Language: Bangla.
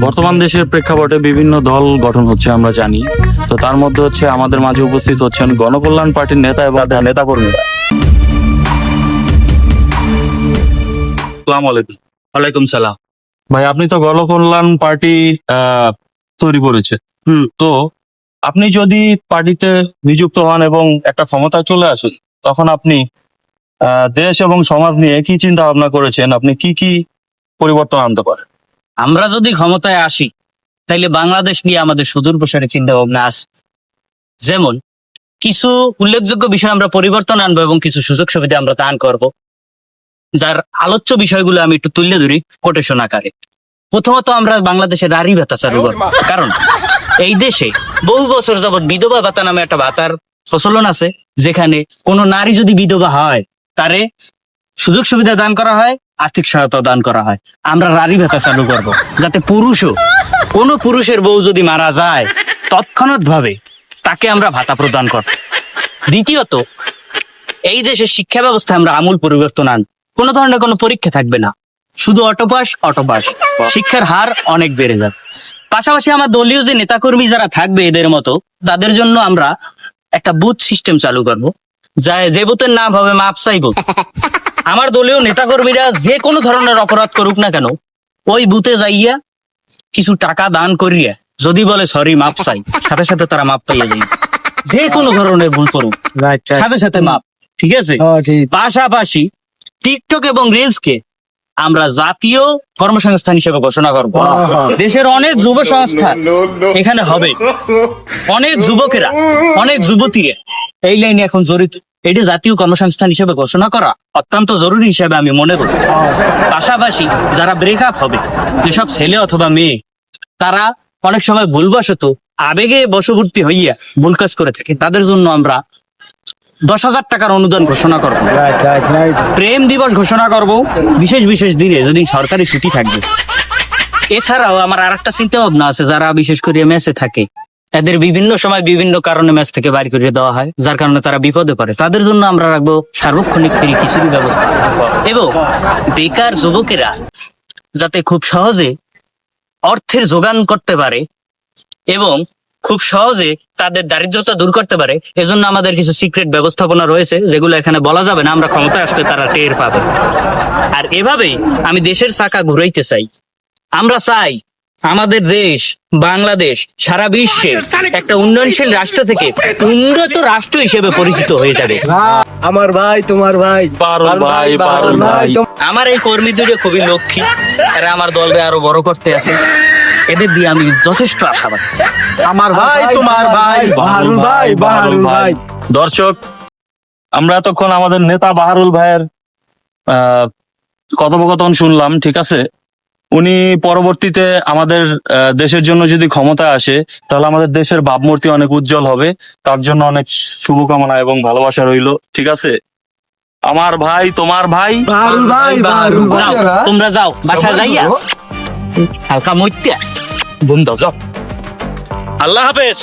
বর্তমান দেশের প্রেক্ষাপটে বিভিন্ন দল গঠন হচ্ছে আমরা জানি। তো তার মধ্যে হচ্ছে আমাদের মাঝে উপস্থিত হচ্ছেন গণকল্যাণ পার্টির নেতা এবং নেতা কর্মীরা আলাইকুম। ওয়ালাইকুম সালাম। ভাই আপনি তো গণকল্যাণ পার্টি আহ, তৈরি করেছে হুম। তো আপনি যদি পার্টিতে নিযুক্ত হন এবং একটা ক্ষমতায় চলে আসেন তখন আপনি আহ, দেশ এবং সমাজ নিয়ে কি চিন্তা ভাবনা করেছেন? আপনি কি কি পরিবর্তন আনতে পারেন? আমরা যদি ক্ষমতায় আসি, তাইলে বাংলাদেশ নিয়ে আমাদের সুদূর প্রসারী চিন্তা ভাবনা আছে। যেমন, কিছু উল্লেখযোগ্য বিষয় আমরা পরিবর্তন আনব এবং কিছু সুযোগ সুবিধা আমরা দান করব। যার আলোচ্য বিষয়গুলো আমি একটু তুলে ধরি কোটেশন আকারে। প্রথমত আমরা বাংলাদেশের নারী ভাতা চালু করব। কারণ, এই দেশে বহু বছর যাবৎ বিধবা ভাতা নামে একটা ভাতার প্রচলন আছে, যেখানে কোনো নারী যদি বিধবা হয়, তারে সুযোগ সুবিধা দান করা হয় আর্থিক সহায়তা দান করা হয়। আমরা নারী ভাতা চালু করব, যাতে পুরুষও, কোনো পুরুষের বউ যদি মারা যায় তৎক্ষণাৎ ভাবে তাকে আমরা ভাতা প্রদান করব দ্বিতীয়ত, এই দেশের শিক্ষা ব্যবস্থা আমরা আমূল পরিবর্তন আন কোনো ধরনের কোনো পরীক্ষা থাকবে না। শুধু অটোপাস অটোপাস। শিক্ষার হার অনেক বেড়ে যাবে। পাশাপাশি আমার দলীয় যে নেতাকর্মী যারা থাকবে এদের মতো, তাদের জন্য আমরা একটা বুথ সিস্টেম চালু করব, যা যে বুথের নাম হবে মাপ চাইব আমার দলীয় নেতাকর্মীরা যে কোনো ধরনের অপরাধ করুক না কেন ওই বুথে যাইয়া কিছু টাকা দান করিয়া যদি বলে সরি মাপ চাই। সাথে সাথে তারা মাপ পাইয়া যাই যে কোনো ধরনের ভুল করুক। সাথে সাথে মাপ ঠিক আছে? পাশাপাশি টিকটক এবং রিলসকে আমরা জাতীয় কর্মসংস্থান হিসেবে ঘোষণা করব। দেশের অনেক যুব সংস্থা এখানে হবে। অনেক যুবকেরা অনেক যুবতীরা এই লাইনে এখন জড়িত। এটি জাতীয় কর্মসংস্থান হিসেবে ঘোষণা করা অত্যন্ত জরুরি হিসেবে আমি মনে করি। পাশাপাশি যারা ব্রেকআপ হবে যেসব ছেলে অথবা মেয়ে তারা অনেক সময় ভুলবশত আবেগে বশবর্তী হইয়া ভুল কাজ করে থাকে। তাদের জন্য আমরা দশ হাজার টাকার অনুদান ঘোষণা করব। প্রেম দিবস ঘোষণা করব। বিশেষ বিশেষ দিনে যদি সরকারি ছুটি থাকবে এছাড়াও আমার আর একটা চিন্তা ভাবনা আছে যারা বিশেষ করে মেসে থাকে। এদের বিভিন্ন সময় বিভিন্ন কারণে ম্যাচ থেকে বাড়ি করে দেওয়া হয়, যার কারণে তারা বিপদে পড়ে। তাদের জন্য আমরা রাখব সার্বক্ষণিক ফ্রি খিচুড়ি ব্যবস্থা। এবং বেকার যুবকেরা যাতে খুব সহজে অর্থের যোগান করতে পারে এবং খুব সহজে তাদের দারিদ্রতা দূর করতে পারে, এজন্য আমাদের কিছু সিক্রেট ব্যবস্থাপনা রয়েছে, যেগুলো এখানে বলা যাবে না, আমরা ক্ষমতায় আসলে তারা টের পাবে। আর এভাবেই আমি দেশের চাকা ঘুরাইতে চাই। আমরা চাই আমাদের দেশ বাংলাদেশ সারা বিশ্বে একটা উন্নয়নশীল রাষ্ট্র থেকে উন্নত রাষ্ট্র হিসেবে পরিচিত হয়ে যাবে। আমার ভাই তোমার ভাই। পারুল ভাই পারুল ভাই। আমার এই কর্মী দুটো খুবই লক্ষ্মী। এরা আমার দলকে আরও বড় করতে আছে। এদের দিয়ে আমি যথেষ্ট আশাবাদ। আমার ভাই তোমার ভাই বাহারুল ভাই বাহারুল ভাই। দর্শক আমরা এতক্ষণ আমাদের নেতা বাহারুল ভাইয়ের আহ, কথোপকথন শুনলাম ঠিক আছে? উনি পরবর্তীতে আমাদের আহ, দেশের জন্য যদি ক্ষমতা আসে তাহলে আমাদের দেশের ভাবমূর্তি অনেক উজ্জ্বল হবে। তার জন্য অনেক শুভকামনা এবং ভালোবাসা রইল। ঠিক আছে? আমার ভাই তোমার ভাই? তোমরা যাও বাসা যাইয়া হালকা মইত্যা। ঘুম দাও যাও। আল্লাহ হাফেজ।